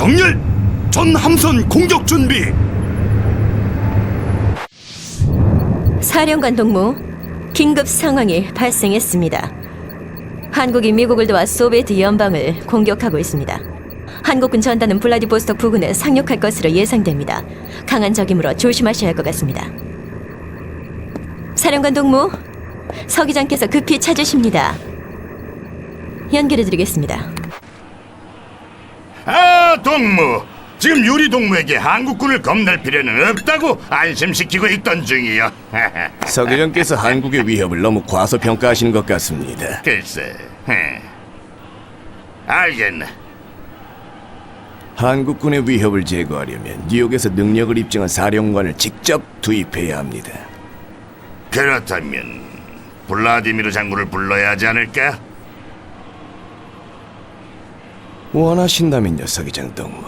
정렬! 전 함선 공격 준비! 사령관 동무, 긴급 상황이 발생했습니다. 한국이 미국을 도와 소비에트 연방을 공격하고 있습니다. 한국군 전단은 블라디보스톡 부근에 상륙할 것으로 예상됩니다. 강한 적이므로 조심하셔야 할 것 같습니다. 사령관 동무, 서기장께서 급히 찾으십니다. 연결해드리겠습니다. 아, 동무. 지금 유리 동무에게 한국군을 겁낼 필요는 없다고 안심시키고 있던 중이요. 서계장께서 한국의 위협을 너무 과소평가하시는 것 같습니다. 글쎄. 헤. 알겠네. 한국군의 위협을 제거하려면 뉴욕에서 능력을 입증한 사령관을 직접 투입해야 합니다. 그렇다면 블라디미르 장군을 불러야 하지 않을까? 원하신다면요, 서기장 동무.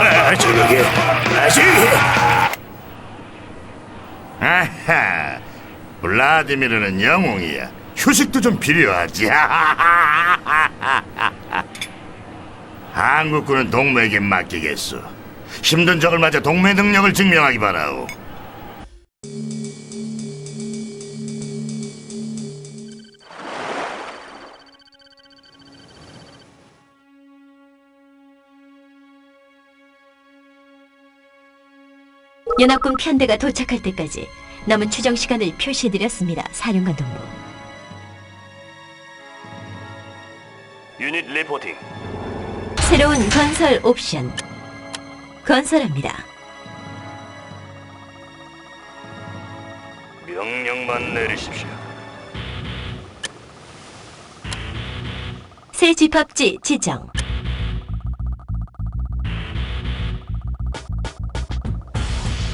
아, 저녁에 아직. 아하. 블라디미르는 영웅이야. 휴식도 좀 필요하지. 한국군은 동무에게 맡기겠소. 힘든 적을 맞아 동무의 능력을 증명하기 바라오. 연합군 편대가 도착할 때까지 남은 추정 시간을 표시해드렸습니다. 사령관 동무. 유닛 리포팅. 새로운 건설 옵션. 건설합니다. 명령만 내리십시오. 새 집합지 지정.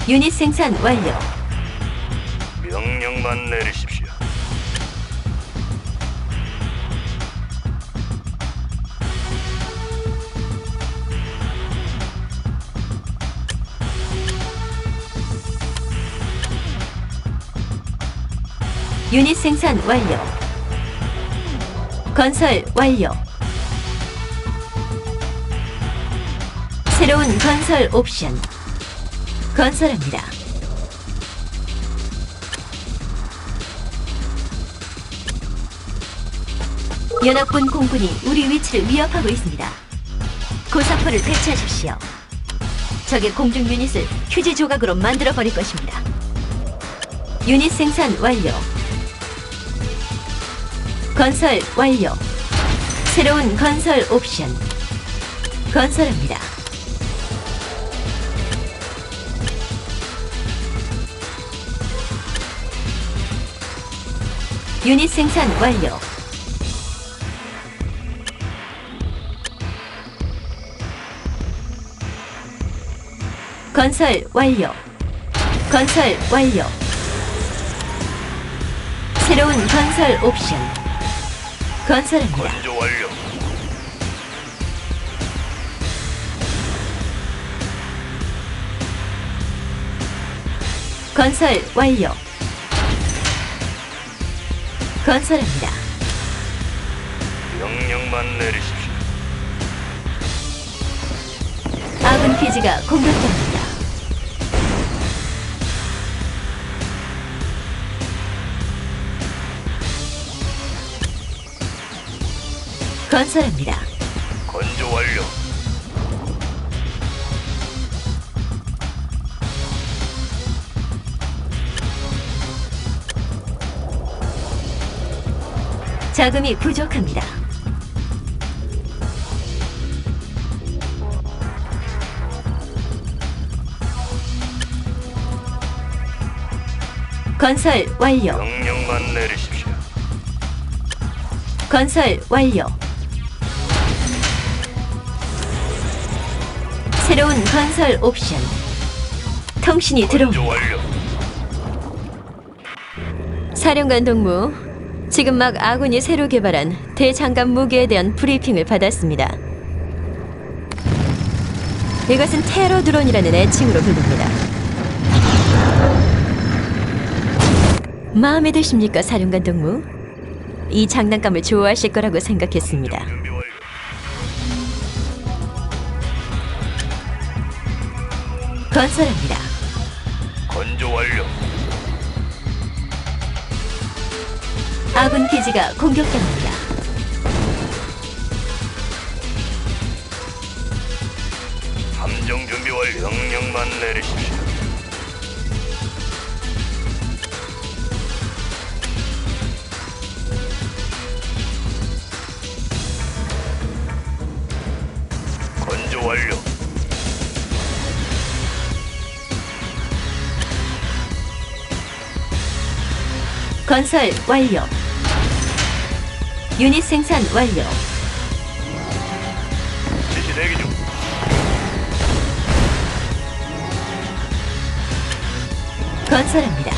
유닛 생산 완료. 명령만 내리십시오. 유닛 생산 완료. 건설 완료. 새로운 건설 옵션. 건설합니다. 연합군 공군이 우리 위치를 위협하고 있습니다. 고사포를 배치하십시오. 적의 공중 유닛을 휴지 조각으로 만들어 버릴 것입니다. 유닛 생산 완료. 건설 완료. 새로운 건설 옵션. 건설합니다. 유닛 생산 완료. 건설 완료. 건설 완료. 새로운 건설 옵션. 건설합니다. 건조 완료. 건설 완료. 건설합니다. 명령만 내리십시오. 아군 기지가 공격당합니다. 건설합니다. 자금이 부족합니다. 건설 완료. 명령만 내리십시오. 건설 완료. 새로운 건설 옵션. 통신이 들어옵니다. 완료. 사령관 동무, 지금 막 아군이 새로 개발한 대장갑 무기에 대한 브리핑을 받았습니다. 이것은 테러 드론이라는 애칭으로 불립니다. 마음에 드십니까, 사령관 동무? 이 장난감을 좋아하실 거라고 생각했습니다. 건설합니다. 건조 완료. 아군 기지가 공격당합니다. 함정 준비 완료. 명령만 내리십시오. 건조 완료. 건설 완료. 유닛 생산 완료. 지시 대기 중. 건설합니다.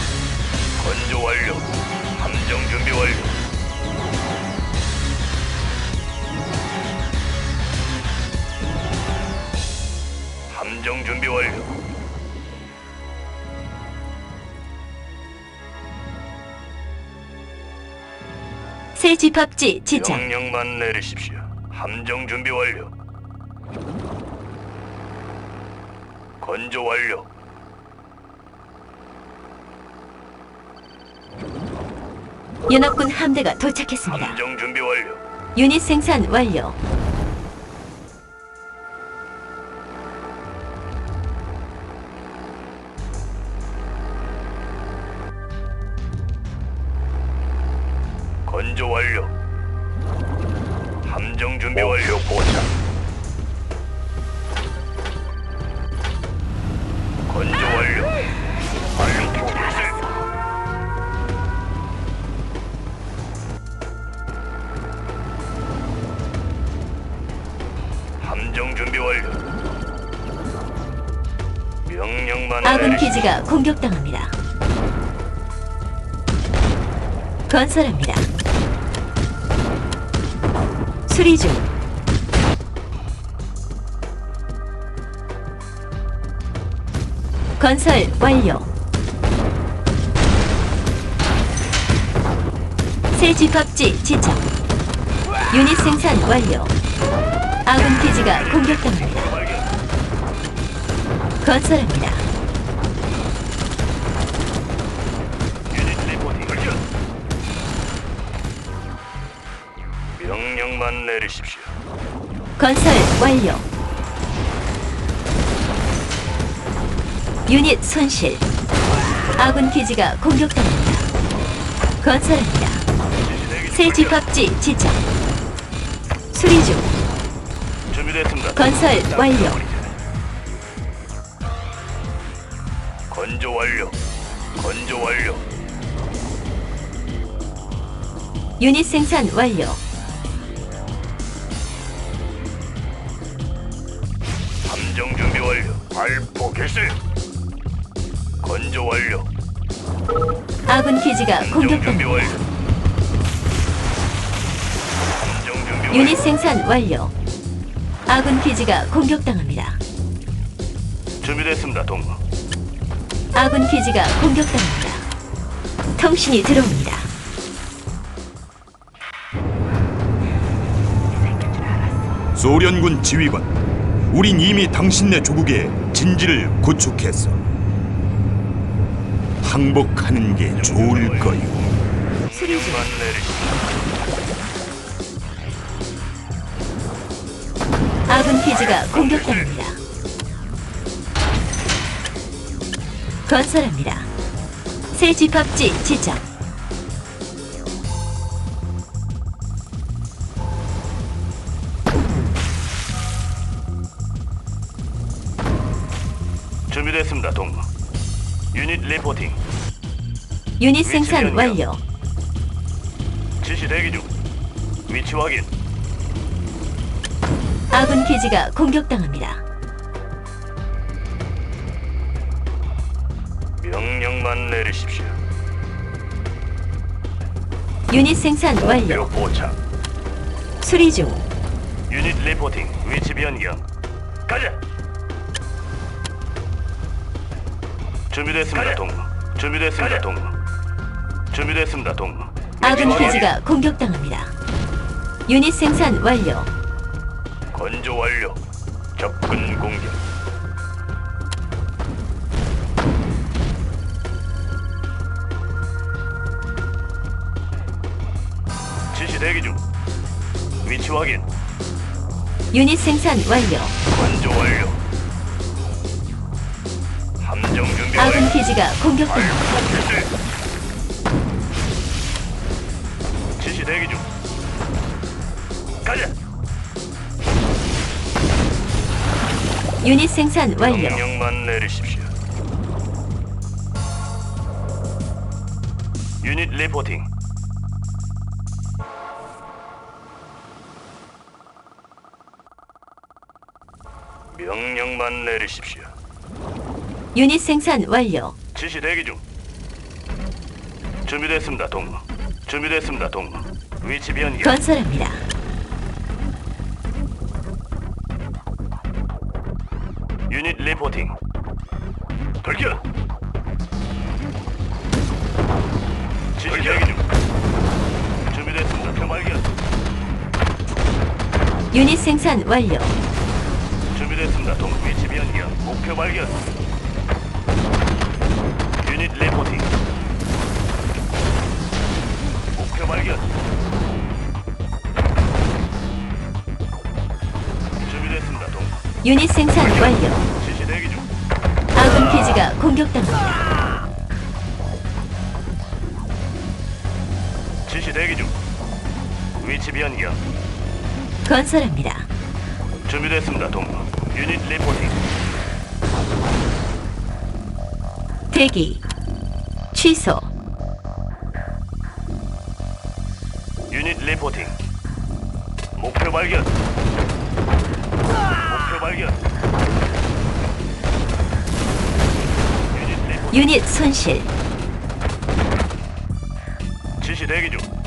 새 집합지 지정. 명령만 내리십시오. 함정 준비 완료. 건조 완료. 연합군 함대가 도착했습니다. 함정 준비 완료. 유닛 생산 완료. 기지가 공격당합니다. 건설합니다. 수리 중. 건설 완료. 새 집합지 지정. 유닛 생산 완료. 아군 기지가 공격당합니다. 건설합니다. 명령만 내리십시오. 건설 완료. 유닛 손실. 아군 기지가 공격당합니다. 건설합니다. 새 집합지 지정. 수리 중. 준비됐습니다. 건설 완료. 건조 완료. 건조 완료. 유닛 생산 완료. 개시. 건조 완료. 아군 기지가 준비. 완료. 함정 준비 완료. 유닛 생산 완료. 아군 기지가 공격당합니다. 준비됐습니다, 동무. 아군 기지가 공격당합니다. 통신이 들어옵니다. 소련군 지휘관, 우린 이미 당신네 조국에 진지를 구축했어. 항복하는 게 좋을 거요. 아군 기지가 공격당합니다. 건설합니다. 새 집합지 지정. 유닛 생산 완료. 지시 대기 중. 위치 확인. 아군 기지가 공격당합니다. 명령만 내리십시오. 유닛 생산 목표 완료. 포착. 수리 중. 유닛 리포팅. 위치 변경. 가자. 준비됐습니다, 동무. 준비됐습니다, 동무. 준비됐습니다, 동무. 아군 기지가 공격당합니다. 유닛 생산 완료. 건조 완료. 접근 공격. 지시 대기 중. 위치 확인. 유닛 생산 완료. 건조 완료. 함정 준비 아군 완료. 기지가 공격당합니다. 지시. 지시 대기 중. 가자. 유닛 생산 완료. 명령만 내리십시오. 유닛 리포팅. 명령만 내리십시오. 유닛 생산 완료. 지시 대기 중. 준비됐습니다, 동무. 준비됐습니다, 동무. 위치 변경. 건설합니다. 유닛 리포팅. 돌격. 지시 대기 중. 준비됐습니다. 표 발견. 유닛 생산 완료. 준비됐습니다. 동 위치 변경. 목표 발견. 유닛 리포팅. 발견. 준비됐습니다. 동 유닛 생산 완료. 지시 대기 중. 아군 기지가 공격당합니다. 지시 대기 중. 위치 변경. 건설합니다. 준비됐습니다. 동 유닛 리포팅. 대기. 취소. 리포팅. 목표 발견. 목표 발견. 유닛 손실. 지시 대기 중.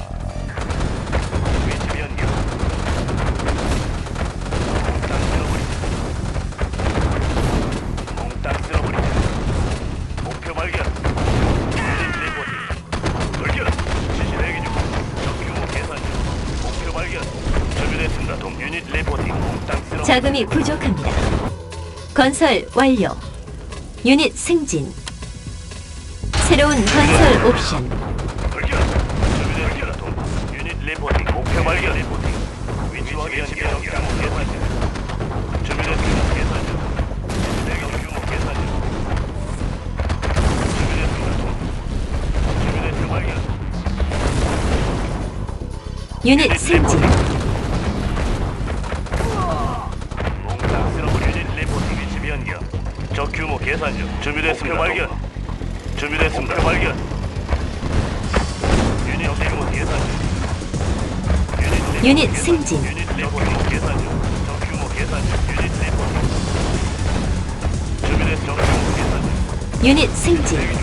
자금이 부족합니다. 건설 완료. 유닛 승진. 새로운 건설 옵션. 유닛 승진. 계산 중. 준비됐습니다. 발견. 준비됐습니다. 발견. 유닛 계산 중. 유닛 승진. 중. 유닛 리포팅 계산 중. 적 규모 계산 중. 유닛 리포팅. 준비됐습니다. 적 규모 계산 중. 유닛 승진.